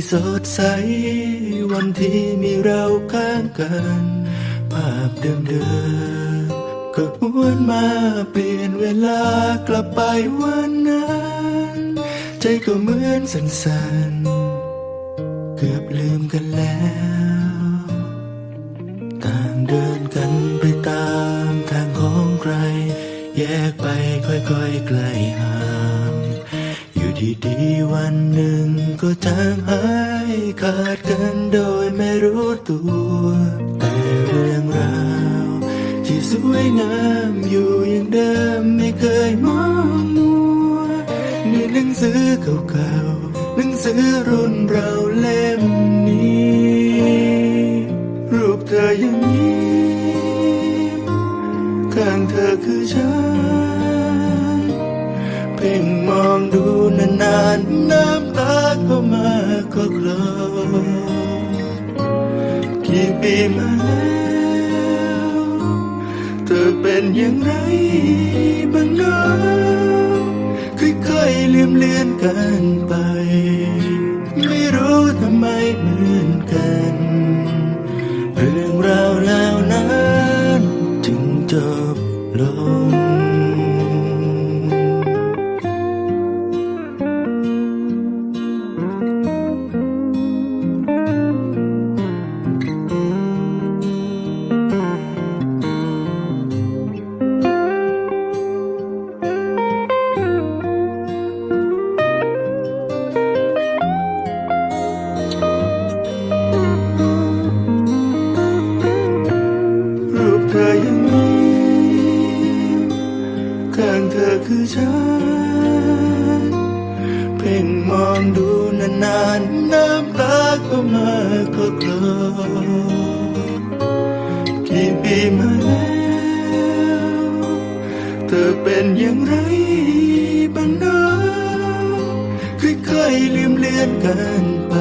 ที่สดใส วันที่มีเราข้างกัน ภาพเดิมๆก็หวนมาเปลี่ยนเวลากลับไปวันนั้น ใจก็เหมือนสั่นๆ เกือบลืมกันแล้วต่างเดินกันไปตามทางของใคร แยกไปค่อยๆไกลห่าง ที่ดีๆวันหนึ่งก็จางหายขาดกันโดยไม่รู้ตัว แต่เรื่องราวที่สวยงามอยู่อย่างเดิมไม่เคยมองมัวในหนังสือเก่าๆหนังสือรุ่านน้ำตาก็มาก็กลอกี่ปีมาแล้วเธอเป็นอย่างไรบ้างเนะค่อยๆลืมเลือนกันไป ไม่รู้ทำไมเหมือน นานน้ำตาก็มาก็กลอกี่ปีมาแล้ว เธอเป็นอย่างไรบ้างนะค่อยๆลืมเลือนกันไป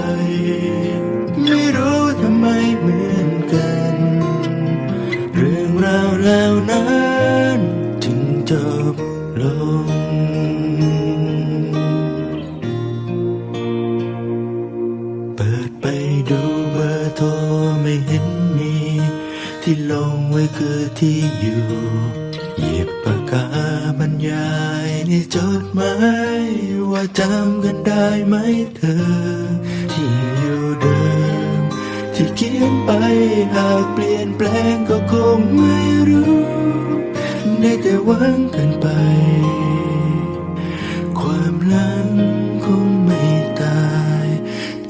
ที่ลงไว้คือที่อยู่ หยิบปากกาบรรยายในจดหมายว่าจำกันได้ไหมเธอ ที่อยู่เดิม ที่เขียนไปหากเปลี่ยนแปลงก็คงไม่รู้ได้แต่หวังกันไป ความหลังคงไม่ตาย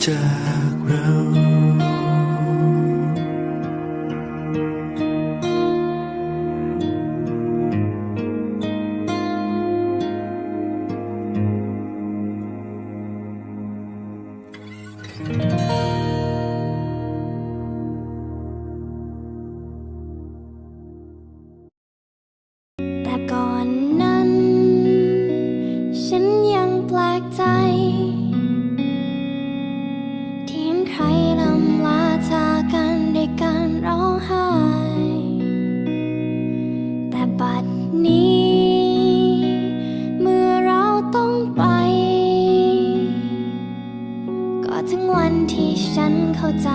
จาก ใครลำลาจากกันด้วยการร้องไห้ แต่บัดนี้ เมื่อเราต้องไป ก็ถึงวันที่ฉันเข้าใจ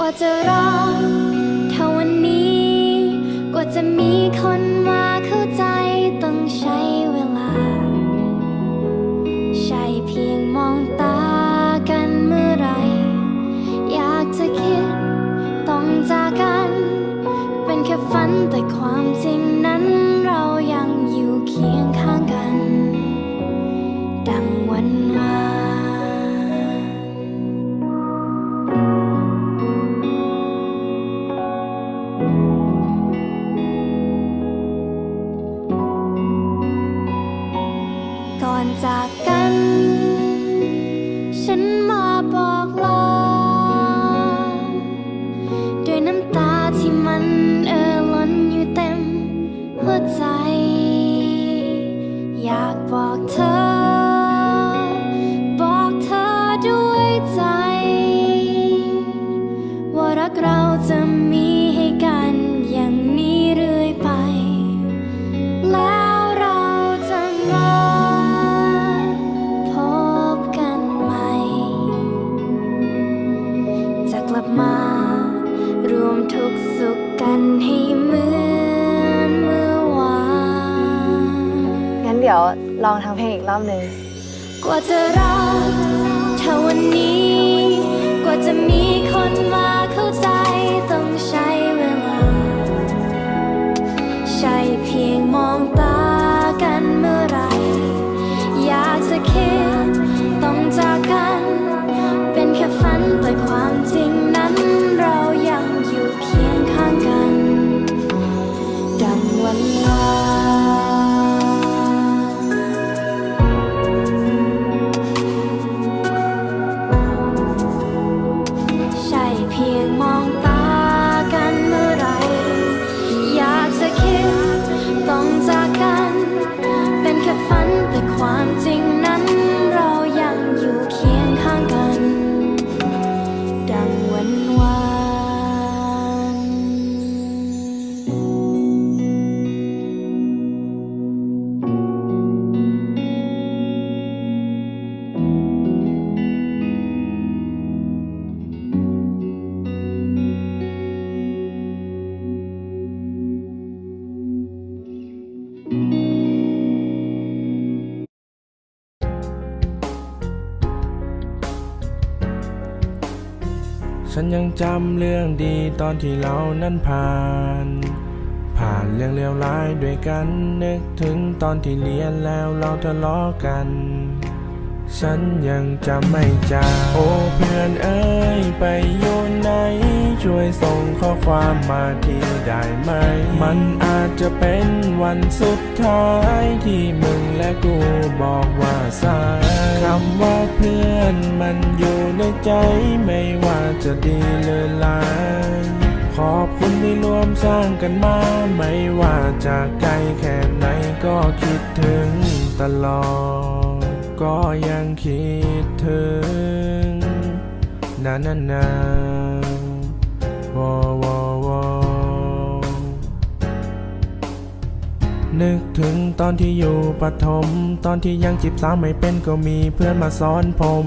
กว่าจะรอเท่าวันนี้ กว่าจะมีคนมาเข้าใจต้องใช้เวลา ใช่เพียงมองตากันเมื่อไร อยากจะคิดต้องจากกัน เป็นแค่ฝันแต่ความจริงนั้น่อนจากกัน ฉันมาบอกลาด้วยน้ำตาที่มันเอ่อล้นอยู่เต็ม หัวใจ อยากบอกเธอ บอกเธอด้วยใจ ว่ารักเราจะมี เงั้นเดี๋ยวลองทำเพลงอีกรอบหนึ่งกว่าจะรักเท่าวันนี้ กว่าจะมีคนมาเข้าใจต้อง ฉันยังจำเรื่องดีตอนที่เรานั้นผ่าน ผ่านเรื่องเลวร้ายด้วยกันนึกถึงตอนที่เรียนแล้วเราทะเลาะกัน ฉันยังจำไม่จางโอ้เพื่อนเอ้ยไปอยู่ไหน ช่วยส่งข้อความมาที่ได้ไหม มันอาจจะเป็นวันสุดท้ายที่มึงและกูบอกว่าสายคำว่าเพื่อนมันอยู่ในใจไม่ว่าจะดีหรือร้ายขอบคุณที่ร่วมสร้างกันมา ไม่ว่าจะไกลแค่ไหนก็คิดถึงตลอด ก็ยังคิดถึงนานนานาวอวอวอนึกถึงตอนที่อยู่ปฐมตอนที่ยังจีบสาวไม่เป็นก็มีเพื่อนมาสอนผม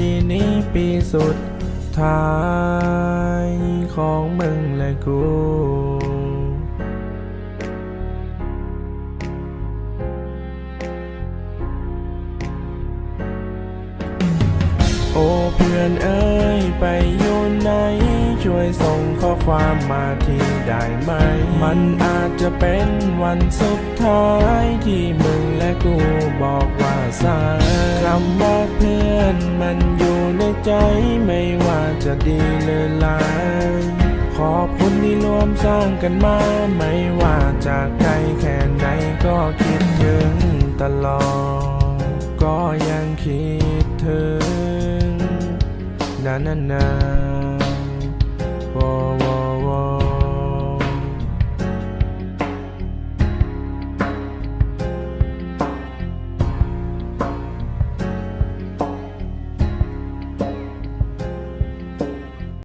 ปีนี้ปีสุดท้ายของมึงและกู โอ้เพื่อนเอ้ยไปอยู่ไหนช่วยส่ง ข้อความมาทีได้ไหม มันอาจจะเป็นวันสุดท้ายที่มึงและกูบอกว่าสายคำว่าเพื่อนมันอยู่ในใจไม่ว่าจะดีหรือร้ายขอบคุณที่ร่วมสร้างกันมา ไม่ว่าจะไกลแค่ไหนก็คิดถึงตลอด ก็ยังคิดถึง นานนาน